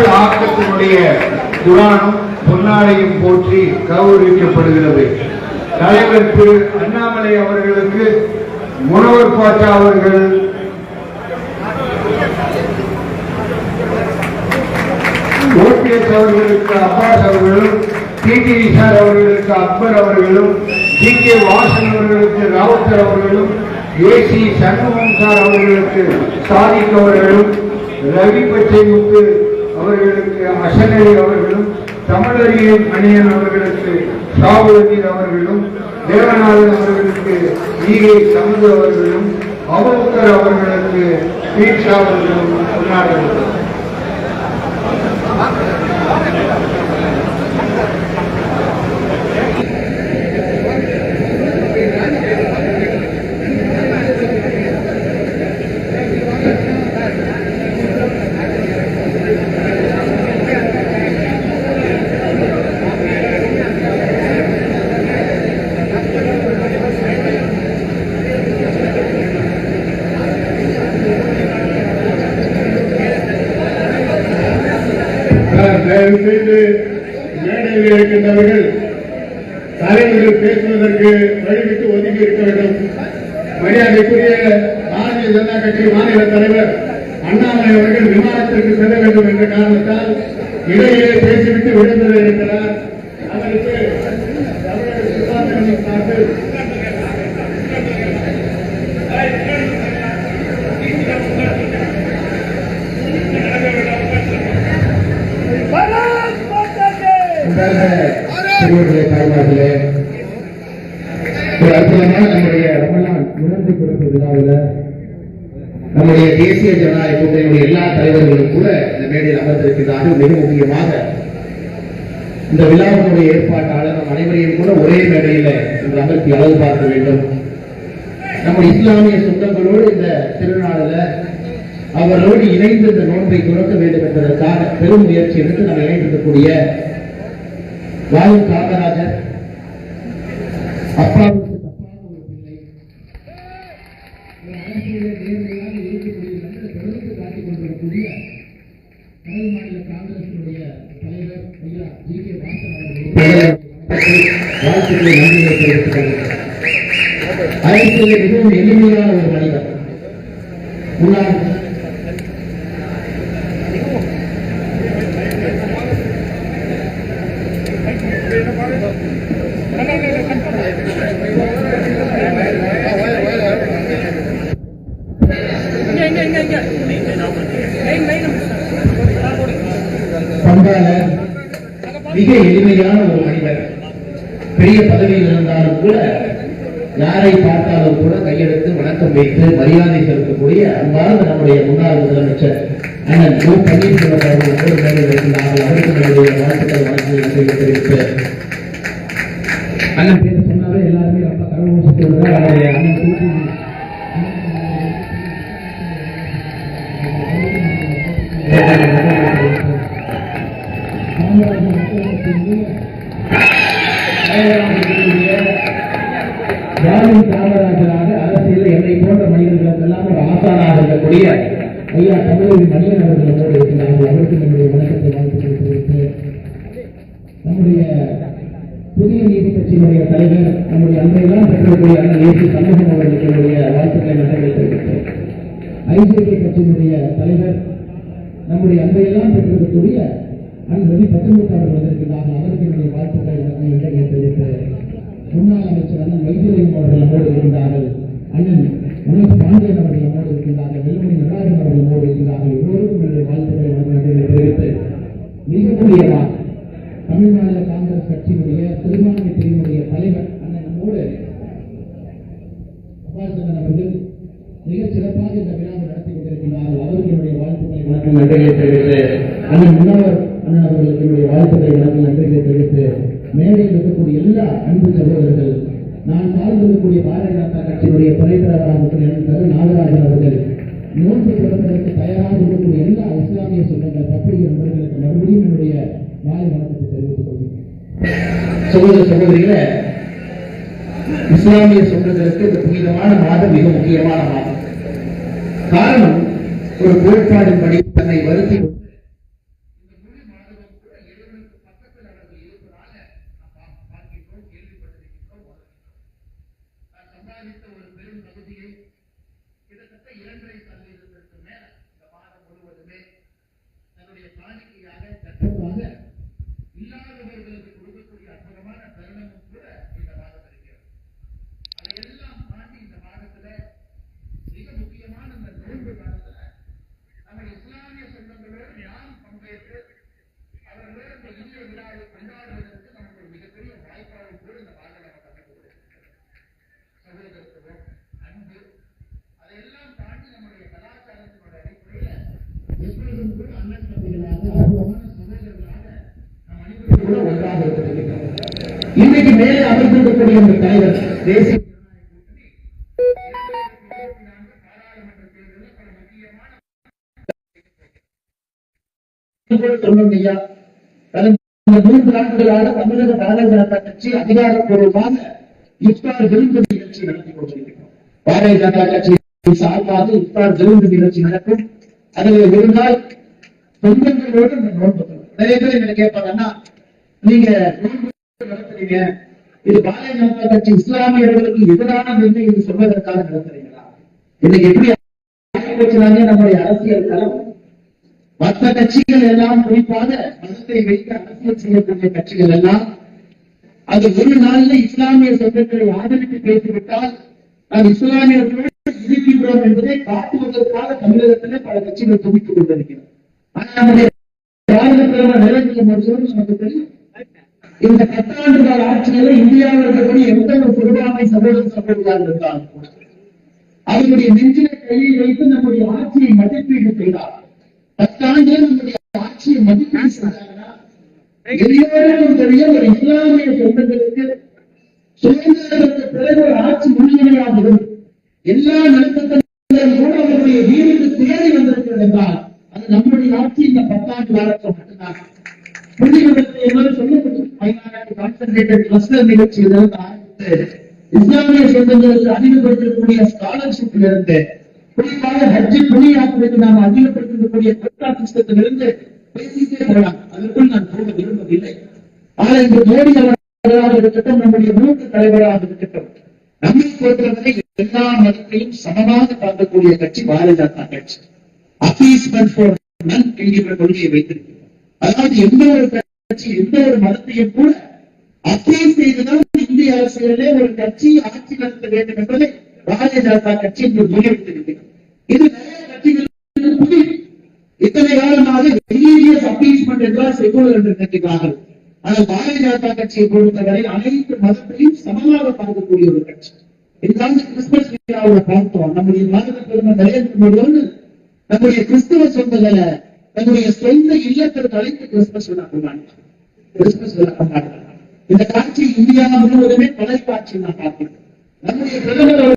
தமிழ் ஆக்கத்தினுடைய புராணம் பொன்னாடையும் போற்றி கௌரவிக்கப்படுகிறது. தலைவர் திரு அண்ணாமலை அவர்களுக்கு முனவர் பாட்டா அவர்கள் ஓபிஎஸ் அவர்களுக்கு அப்பாஸ் அவர்களும் டிடிவி நிஷார் அவர்களுக்கு அக்பர் அவர்களும் டி கே வாசன் அவர்களுக்கு ராவுத்தர் அவர்களும் ஏசி சண்முகம் சார் அவர்களுக்கு சாதிக் அவர்களும் ரவி பச்சைமுத்து அவர்களுக்கு அசனரி அவர்களும் தமிழறியின் மணியன் அவர்களுக்கு ஷாபுதீன் அவர்களும் தேவநாதன் அவர்களுக்கு ஈகை சமுது அவர்களும் அபுபக்கர் அவர்களுக்கு பீட்சா அவர்களும் கொண்டாடுகிறார்கள் சார், தயவு செய்து மேடையில் அவர்கள் தலைவர்கள் பேசுவதற்கு வழிவிட்டு ஒதுங்கி இருக்க வேண்டும். மரியாதைக்குரிய பாரதிய ஜனதா கட்சி மாநில தலைவர் அண்ணாமலை அவர்கள் விமானத்திற்கு செல்ல வேண்டும் என்ற காரணத்தால் இடையிலே பேசிவிட்டு விடுதலை இருக்கிறார் அவருக்கு தமிழக சுகாதார சார்பில் பெரியவர்களே தாய்மார்களே ஒரு அற்புதமான நம்முடைய ரமலான் உணர்ந்து கொடுத்த விழாவில் நம்முடைய தேசிய ஜனநாயக கூட்டணியுடைய எல்லா தலைவர்களும் கூட இந்த மேடையில் அமர்ந்திருக்கிறார்கள். மிக முக்கியமாக இந்த விழாவினுடைய ஏற்பாட்டாளர் நம் அனைவரையும் கூட ஒரே மேடையில் இன்று அமர்த்தி அளவு பார்க்க வேண்டும். நம்முடைய இஸ்லாமிய சொந்தங்களோடு இந்த திருநாளில் அவர்களோடு இணைந்து இந்த நோன்பை துறக்க வேண்டும் என்பதற்காக பெரும் முயற்சி எடுத்து நம்ம இணைந்திருக்கக்கூடிய வாயு காமராஜர் அப்பாவுக்கு மிகவும் எளிமையான ஒரு மனிதர் முன்னாள் பண்பாளர் மிக எளிமையான ஒரு மனிதர். பெரிய பதவியில் இருந்தாலும் கூட யாரை பார்த்தாலும் கூட கையெடுத்து வணக்கம் வைத்து மரியாதை செலுத்தக்கூடிய அன்பார்ந்த நம்முடைய முன்னாள் முதலமைச்சர் அண்ணன் ஓ பன்னீர்செல்வம் அவர்கள் ஒவ்வொரு மேடையில் இருக்கின்றார்கள் அவருக்கு நம்முடைய வாழ்த்துக்கள் வணக்கங்களை தெரிவித்து. அண்ணன் பேர் சொன்னாலே எல்லாருமே ரொம்ப கடவுள் நம்முடைய அண்ணன் இருக்கக்கூடிய ஐயா தமிழக மணியன் அவர்கள் நம்மோடு அவருக்கு நம்முடைய வணக்கத்தை வாழ்த்துக்களை தெரிவித்து நம்முடைய புதிய நீதி கட்சியினுடைய தலைவர் நம்முடைய அன்பையெல்லாம் பெற்றக்கூடிய அண்ணன் ஏசி அவர்களுக்கு என்னுடைய வாழ்த்துக்களை நன்றிகளை தெரிவித்தேன் ஐசிஐ கட்சியினுடைய தலைவர் நம்முடைய அன்பையெல்லாம் பெற்றிருக்கக்கூடிய அண்ணன் ரவி பச்சமுத்து அவர்கள் வந்திருக்கிறார்கள் அவருக்கு என்னுடைய வாழ்த்துக்களை வணக்கம் தெரிவித்து முன்னாள் அமைச்சர் அண்ணன் வைத்தியலிங்கம் அவர்கள் நம்மோடு அண்ணன் மனோஜ் பாண்டியன் அவர்கள் நம்மோடு இருக்கின்றார்கள் வெள்ளமணி நடராஜன் அவர்கள் நம்மோடு இருக்கின்றார்கள். எல்லோருக்கும் என்னுடைய வாழ்த்துக்களை தெரிவித்து மிக காங்கிரஸ் கட்சி சிறுபான்மை பிரிவினுடைய தலைவர் அண்ணன் நம்மோடு அப்பாசந்தன் அவர்கள் மிக சிறப்பாக இந்த விழாவை நடத்தி கொண்டிருக்கிறார்கள் அவருக்கு என்னுடைய வாழ்த்துக்களை வணக்கம் நன்றிகளை தெரிவித்து அண்ணன் முன்னாள் அண்ணன் அவர்களுக்கு என்னுடைய வாழ்த்துக்களை வணக்கம் நன்றிகளை தெரிவித்து மேடையில் இருக்கக்கூடிய எல்லா அன்பு சகோதரர்கள் நான் சார்ந்திருக்கக்கூடிய பாரதிய ஜனதா கட்சியினுடைய அவர்கள் தலைவராக இருக்கிற அவர்கள் நோன்பு திறப்பதற்கு தயாராக இருக்கக்கூடிய எல்லா இஸ்லாமிய சொந்தங்கள் பத்திரிகை நண்பர்களுக்கு மறுபடியும் என்னுடைய மாலை வணக்கத்தை தெரிவித்துக் கொள்கிறேன். சகோதர சகோதரிகளே இஸ்லாமிய சொந்தங்களுக்கு இந்த புனிதமான மாதம் மிக முக்கியமான மாதம். காரணம் ஒரு கோட்பாடின்படி தன்னை வருத்தி கொண்டு இஸ்லாமிய சொந்தங்களோடு யாரும் பங்கேற்று அவர்களோடு இந்த இந்திய விழாவை கொண்டாடுவதற்கு நமக்கு ஒரு மிகப்பெரிய வாய்ப்பாகவும் கூட இந்த பாடலை நம்ம கற்றுக் சகோதரத்துவம் அன்பு அதையெல்லாம் தாண்டி நம்முடைய கலாச்சாரத்தினுடைய அடிப்படையில எப்பொழுதும் கூட அண்ணன் தம்பிகளாக அற்புதமான சகோதரர்களாக அனைவரும் கூட ஒன்றாக இன்னைக்கு மேலே அமைந்திருக்கக்கூடிய அந்த தலைவர் தேசிய மூன்று தமிழக பாரதிய ஜனதா கட்சி அதிகாரப்பூர்வமாக இஃப்தார் விருந்து நிகழ்ச்சி நடத்தி கொண்டிருக்கிறோம் பாரதிய ஜனதா கட்சி சார்பாக இஃப்தார் விருந்து நிகழ்ச்சி நடக்கும் அதுல ஒரு நாள் சொந்தங்களோடு இந்த நோன்பு திறக்கும். நிறைய பேர் என்ன கேட்பாங்க அண்ணா நீங்க நடத்துறீங்க. இது பாரதிய ஜனதா கட்சி இஸ்லாமியர்களுக்கு எதிரான நிர்ணயம் என்று சொல்வதற்காக நடத்துறீங்களா? இன்னைக்கு எப்படி வச்சுனாலே நம்முடைய அரசியல் களம்? மற்ற கட்சிகள் எல்லாம் குறிப்பாக மதத்தை வைத்து அரசியல் செய்யக்கூடிய கட்சிகள் எல்லாம் அது ஒரு நாள்ல இஸ்லாமிய சொந்தங்களை ஆதரித்து பேசிவிட்டால் நாம் இஸ்லாமியர்களோடு தமிழகத்திலே பல கட்சிகள் துணித்துக் கொண்டிருக்கிறோம் நரேந்திர மோடியோடு நமக்கு தெரியும். இந்த பத்தாண்டு கால ஆட்சியில இந்தியாவில் இருக்கக்கூடிய எந்த ஒரு பெரும்பான்மை சகோதர சகோதரியாக இருந்தாலும் கூட அவருடைய நெஞ்சில கையை வைத்து நம்முடைய ஆட்சியை மதிப்பீடு செய்தார். பத்தாண்டுல நம்முடைய ஆட்சியை மதிப்பீடு செய்தாங்கன்னா எல்லோருக்கும் தெரியும் ஒரு இஸ்லாமிய சொந்தங்களுக்கு சுதந்திரத்துக்கு பிறகு ஒரு ஆட்சி முன்னிலையாக இருந்து எல்லா நலத்திட்டங்களும் கூட அவருடைய வீட்டுக்கு தேடி என்றால் அது நம்முடைய ஆட்சி இந்த பத்தாண்டு காலத்தில் மட்டும்தான். புள்ளிவிவரத்தை சொல்லப்பட்டு கான்சென்ட்ரேட்டட் கிளஸ்டர் இஸ்லாமிய சொந்தங்களுக்கு இருந்து குறிப்பாக ஹஜ்ஜி புனி யாத்திரைக்கு நாம் கொட்டா பேசிட்டே போகலாம். அதற்குள் நான் போக விரும்பவில்லை. ஆனால் இந்த மோடி அவர்களாக இருக்கட்டும் நம்முடைய மூத்த தலைவராக இருக்கட்டும் நம்மை பொறுத்தவரை எல்லா மதத்தையும் சமமாக பார்க்கக்கூடிய கட்சி பாரதிய ஜனதா கட்சி. அப்பீஸ்மெண்ட் ஃபார் நன் என்கின்ற கொள்கையை வைத்திருக்கிறோம் அதாவது எந்த ஒரு கட்சி எந்த ஒரு மதத்தையும் கூட அப்பீஸ் செய்துதான் இந்திய அரசியலே ஒரு கட்சி ஆட்சி நடத்த வேண்டும் என்பதை பாரதிய ஜனதா கட்சி என்று முன்னெடுத்திருக்கிறது இது நிறைய கட்சிகளுக்கு புரியும். இத்தனை காலமாக ரிலீஜியஸ் அப்பீஸ்மெண்ட் என்றால் செகுலர் என்று நினைக்கிறார்கள் ஆனால் பாரதிய ஜனதா கட்சியை பொறுத்தவரை அனைத்து மதத்தையும் சமமாக பார்க்கக்கூடிய ஒரு கட்சி. இதுதான் கிறிஸ்துமஸ் விழாவில் பார்த்தோம் நம்முடைய பாரத பிரதமர் நரேந்திர மோடி நம்முடைய கிறிஸ்தவ சொந்தங்களை தன்னுடைய சொந்த இல்லத்திற்கு அழைத்து கிறிஸ்துமஸ் விழா கிறிஸ்துமஸ் விழா இந்த காட்சி இந்தியா முழுவதுமே தொலைக்காட்சி நான் பார்க்கிறேன். நம்முடைய பிரதமர்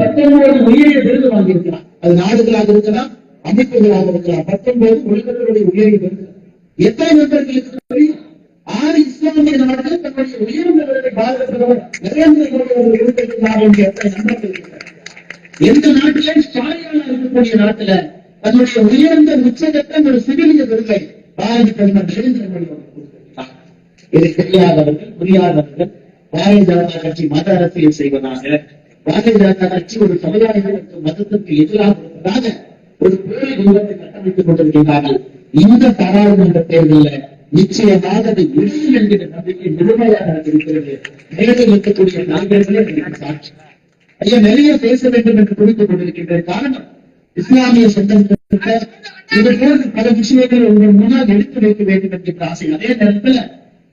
பத்தொன்பது உயரிய விருது வாங்கியிருக்கலாம் அது நாடுகளாக இருக்கலாம் அமைப்புகளாக இருக்கலாம். பத்தொன்பது உலகத்தினுடைய உயரிய விருது. எத்தனை நண்பர்களுக்கு தெரியும் ஆறு இஸ்லாமிய நாடுகள் தன்னுடைய உயர்ந்த விருதை பாரத பிரதமர் நரேந்திர மோடி அவர்கள் எடுத்திருக்கிறார் என்று எத்தனை நண்பர்கள் எந்த நாட்டிலே ஸ்டாலினா இருக்கக்கூடிய நாட்டுல அதனுடைய உயர்ந்த உச்சகத்தை ஒரு சிவிலிய விருதை பாரதி பிரதமர் நரேந்திர மோடி அவர்கள் கொடுத்திருக்கிறார். இதை தெரியாதவர்கள் புரியாதவர்கள் பாரதிய ஜனதா கட்சி மத அரசியல் செய்வதாக பாரதிய ஜனதா கட்சி ஒரு சமுதாயத்திற்கு மதத்திற்கு எதிராக இருப்பதாக ஒரு போலி கும்பத்தை கட்டமைத்துக் கொண்டிருக்கிறார்கள் இந்த பாராளுமன்ற தேர்தலில் நிச்சயமாக அது விழும் என்கிற நம்பிக்கை முழுமையாக எனக்கு இருக்கிறது. மேலும் இருக்கக்கூடிய நாடுகளே சாட்சி. ஐயா நிறைய பேச வேண்டும் என்று குறித்துக் கொண்டிருக்கின்ற காரணம் இஸ்லாமிய சொந்தங்களுக்கு இது போன்ற பல விஷயங்கள் உங்கள் முன்னால் எடுத்து வைக்க வேண்டும் என்கின்ற ஆசை அதே நேரத்தில்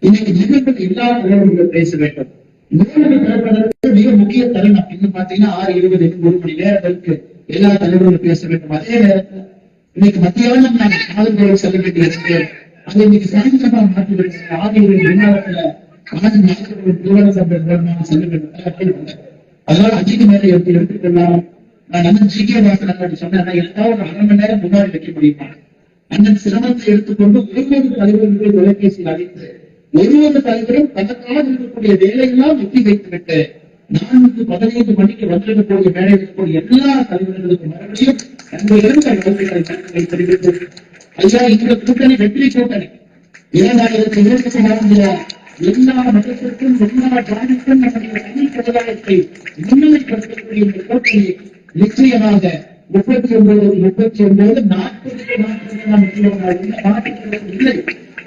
இன்னைக்கு நிகழ்வுகள் எல்லா தலைவர்களும் பேச வேண்டும். நிகழ்வு திறப்பதற்கு மிக முக்கிய தருணம். இன்னும் பாத்தீங்கன்னா ஆறு இருபது ஒரு மணி நேரத்திற்கு எல்லா தலைவர்களும் பேச வேண்டும். அதே நேரத்தில் இன்னைக்கு மத்தியானம் நான் காதல் செல்ல வேண்டிய இருக்கிறேன் அது இன்னைக்கு சாயந்தரமா மாற்றி விடுறேன் ஆறு இருபது விமானத்துல காதல் நாட்கள் திருமண சபை நான் செல்ல வேண்டும். அதனால அஞ்சுக்கு மேல எடுத்து எடுத்துக்கலாம் நான் அண்ணன் ஜி கே வாசன் சொன்னேன். ஆனா ஒரு அரை மணி நேரம் முன்னாடி வைக்க முடியுமா? அண்ணன் சிரமத்தை எடுத்துக்கொண்டு ஒவ்வொரு தலைவர்களுடைய தொலைபேசியில் அழைத்து ஒவ்வொரு தலைவரும் தனக்காக இருக்கக்கூடிய வேலையெல்லாம் ஒத்தி வைத்து விட்டு நான்கு பதினைந்து மணிக்கு வந்திருக்கக்கூடிய வேலை இருக்கக்கூடிய எல்லா தலைவர்களுக்கும் மறுபடியும் நண்பர்களும் தன் வாழ்த்துக்களை தெரிவித்து ஐயா இந்த கூட்டணி வெற்றி கூட்டணி. இரண்டாயிரத்தி இருபத்தி நான்கு எல்லா மதத்திற்கும் எல்லா ஜாதிக்கும் நம்முடைய தனி சமுதாயத்தை முன்னிலைப்படுத்தக்கூடிய இந்த கூட்டணியை நிச்சயமாக முப்பத்தி ஒன்பது முப்பத்தி ஒன்பது நாற்பதுக்கு நாற்பது நாம் இந்த இல்லை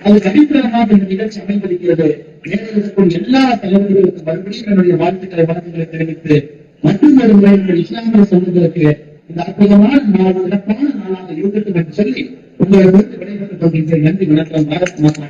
அது அடிப்படையாக இந்த நிகழ்ச்சி அமைந்திருக்கிறது. மேலே எல்லா தலைவர்களுக்கும் மறுபடியும் என்னுடைய வாழ்த்துக்களை வணக்கங்களை தெரிவித்து மற்றும் ஒரு முறை இஸ்லாமிய சொந்தங்களுக்கு இந்த அற்புதமான நாள் சிறப்பான நாளாக இருக்கட்டும் என்று சொல்லி உங்களுக்கு விடைபெற்றுக் கொள்கின்றேன். நன்றி வணக்கம். பாரத் மாதா.